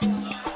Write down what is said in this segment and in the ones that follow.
ส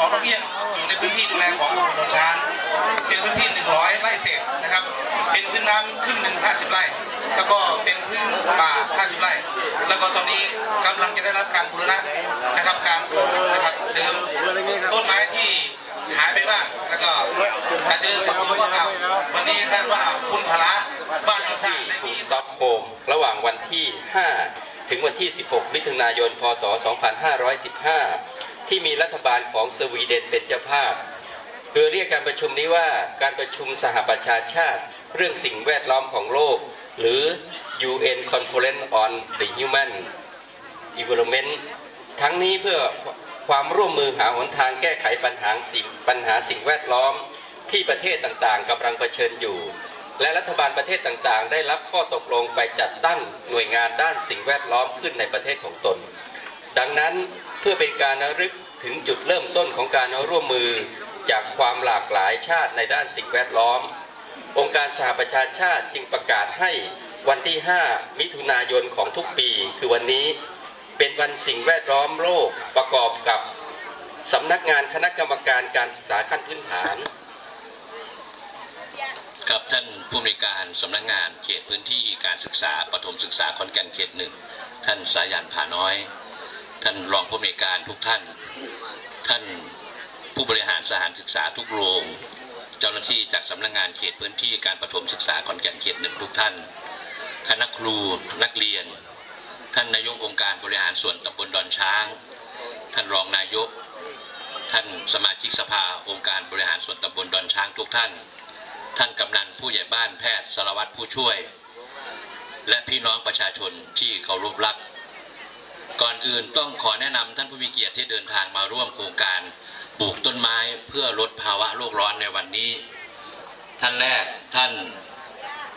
นองนกเอี้ยงอยู่ในพื้นที่ดูแลของตำบลหนองช้างเป็นพื้นที่ 100 ไร่เศษนะครับ เป็นพื้นน้ำครึ่งหนึ่ง50 ไร่ แล้วก็เป็นพื้นป่า 50 ไร่ แล้วก็ตอนนี้กำลังจะได้รับการบูรณะนะครับ การนะครับเสริมต้นไม้ที่หายไปบ้าง แล้วก็อาจจะตกลงว่าเอาวันนี้คาดว่าคุณพละบ้านทางสร้างได้มีสต็อกโฮมระหว่างวันที่ 5 ถึงวันที่ 16 มิถุนายน พศ 2515 ที่มีรัฐบาลของสวีเดนเป็นเจ้าภาพโดยเรียกการประชุมนี้ว่าการประชุมสหประชาชาติ เรื่องสิ่งแวดล้อมของโลก หรือ UN Conference on the Human Environment ทั้งนี้เพื่อความร่วมมือหาหนทางแก้ไขปัญหาสิ่งปัญหาสิ่งแวดล้อมที่ประเทศต่างๆกำลังเผชิญอยู่ และรัฐบาลประเทศต่างๆ ได้รับข้อตกลงไปจัดตั้งหน่วยงานด้านสิ่งแวดล้อมขึ้นในประเทศของตน ดังนั้นเพื่อเป็นการระลึกถึงจุดเริ่มต้นของการร่วมมือจากความหลากหลายชาติในด้านสิ่งแวดล้อม องค์การสหประชาชาติจึงประกาศให้วันที่ 5 มิถุนายนของทุกปี คือวันนี้เป็นวันสิ่งแวดล้อมโลกประกอบกับสำนักงานคณะกรรมการการศึกษาขั้นพื้นฐานกับท่านผู้อำนการสำนักงานเขตพื้นที่การศึกษาปฐมศึกษาขอนแก่นเขตหนึ่งท่านสายันผาน้อย ท่านรองผู้อำนวยการทุกท่าน ท่านผู้บริหารสถานศึกษาทุกโรง เจ้าหน้าที่จากสำนักงานเขตพื้นที่การปฐมศึกษาขอนแก่นเขตหนึ่งทุกท่าน คณะครูนักเรียน ท่านนายกองค์การบริหารส่วนตำบลดอนช้าง ท่านรองนายก ท่านสมาชิกสภาองค์การบริหารส่วนตำบลดอนช้างทุกท่าน ท่านกำนันผู้ใหญ่บ้านแพทย์สารวัตรผู้ช่วย และพี่น้องประชาชนที่เคารพรัก ก่อนอื่นต้องขอแนะนำท่านผู้มีเกียรติที่เดินทางมาร่วมโครงการปลูกต้นไม้เพื่อลดภาวะโลกร้อนในวันนี้ ท่านแรกท่าน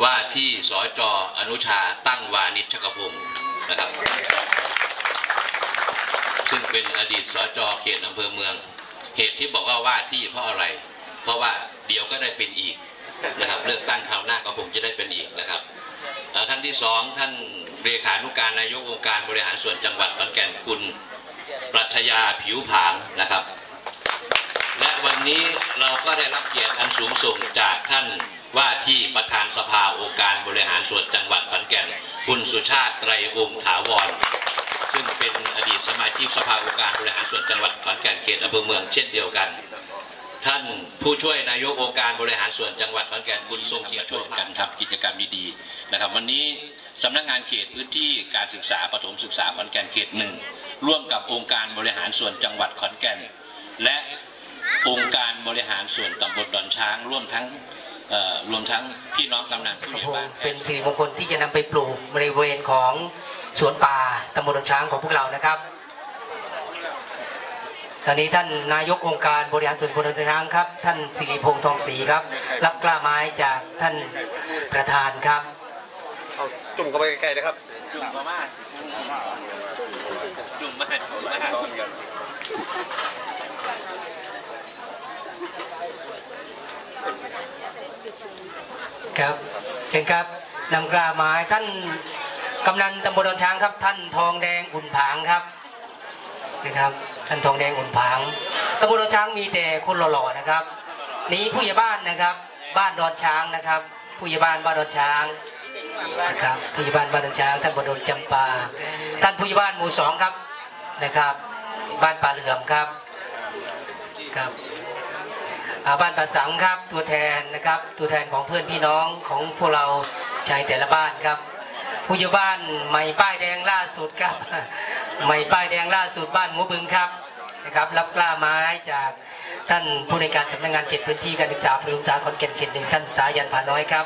ว่าที่สจอนุชาตั้งวานิชกพงศ์นะครับ ซึ่งเป็นอดีตสจเขตอำเภอเมือง เหตุที่บอกว่าว่าที่เพราะอะไร เพราะว่าเดี๋ยวก็ได้เป็นอีกนะครับ เลือกตั้งคราวหน้าก็คงจะได้เป็นอีกนะครับท่านที่สองท่าน เลขานุการนายกองค์การบริหารส่วนจังหวัดขอนแก่นคุณปรัชญาผิวผางนะครับ และวันนี้เราก็ได้รับเกียรติอันสูงส่งจากท่านว่าที่ประธานสภาองค์การบริหารส่วนจังหวัดขอนแก่นคุณสุชาติไตรองค์ถาวร ซึ่งเป็นอดีตสมาชิกสภาองค์การบริหารส่วนจังหวัดขอนแก่นเขตอำเภอเมืองเช่นเดียวกัน ท่านผู้ช่วยนายกองค์การบริหารส่วนจังหวัดขอนแก่นคุณทรงเกียรติช่วยกันทำกิจกรรมดีๆนะครับ วันนี้สำนักงานเขตพื้นที่การศึกษาปฐมศึกษาขอนแก่นเขตหนึ่งร่วมกับองค์การบริหารส่วนจังหวัดขอนแก่น และองค์การบริหารส่วนตำบลดอนช้าง ร่วมทั้งเอ่อรวมทั้งพี่น้องกำนันผู้ใหญ่บ้านเป็นสิริมงคลที่จะนำไปปลูกบริเวณของสวนป่าตำบลดอนช้างของพวกเรานะครับ ตอนนี้ท่านนายกองค์การบริหารส่วนตำบลดอนช้างครับ ท่านสิริพงษ์ทองศรีครับ รับกล้าไม้จากท่านประธานครับเอาจุ่มเข้าไปใกล้ๆนะครับครับเชิญครับนำกล้าไม้ท่านกำนันตำบลดอนช้างครับ ท่านทองแดงอุ่นผางครับนะครับ ท่านทองแดงอุ่นผางตำบลดอนช้างมีแต่คนหล่อๆนะครับ นี่ผู้ใหญ่บ้านนะครับ บ้านดอนช้างนะครับ ผู้ใหญ่บ้านบ้านดอนช้างนะครับผู้ใหญ่บ้านบ้านดอนช้างท่านบดลจำปาท่านผู้ใหญ่บ้านหมู่สองครับนะครับ บ้านป่าเหลื่อมครับครับบ้านป่าสังครับตัวแทนนะครับ ตัวแทนของเพื่อนพี่น้องของพวกเราชายแต่ละบ้านครับผู้ใหญ่บ้านใหม่ป้ายแดงล่าสุดครับใหม่ป้ายแดงล่าสุดบ้านหัวบึงครับ นะครับรับกล้าไม้จากท่านผู้ในการสำนักงานเขตพื้นที่การศึกษาประถมศึกษาขอนแก่นเขตหนึ่งท่านสายันผาน้อยครับ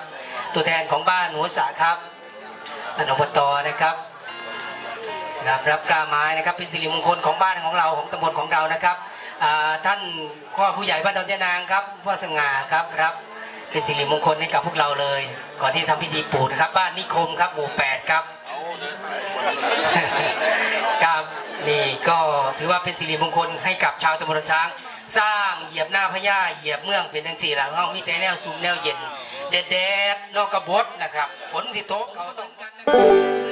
ตัวแทนของบ้านหัวสาครับท่านอบตนะครับนะครับรับกล้าไม้นะครับเป็นสิริมงคลของบ้านของเราของตำบลของเรานะครับท่านพ่อผู้ใหญ่บ้านดอนยานางครับพ่อสง่าครับรับเป็นสิริมงคลให้กับพวกเราเลย ก่อนที่จะทำพิธีปลูกนะครับ บ้านนิคมครับหมู่แปดครับ นี่ก็ถือว่าเป็นสิริมงคลให้กับชาวตำบลช้าง สร้างเหยียบหน้าพญาเหยียบเมืองเป็นทั้งสี่หลังห้องมีแต่แนวซุมแนวเย็นแดดๆนอกกระบดนะครับฝนสิตกเขาต้องกันนะครับ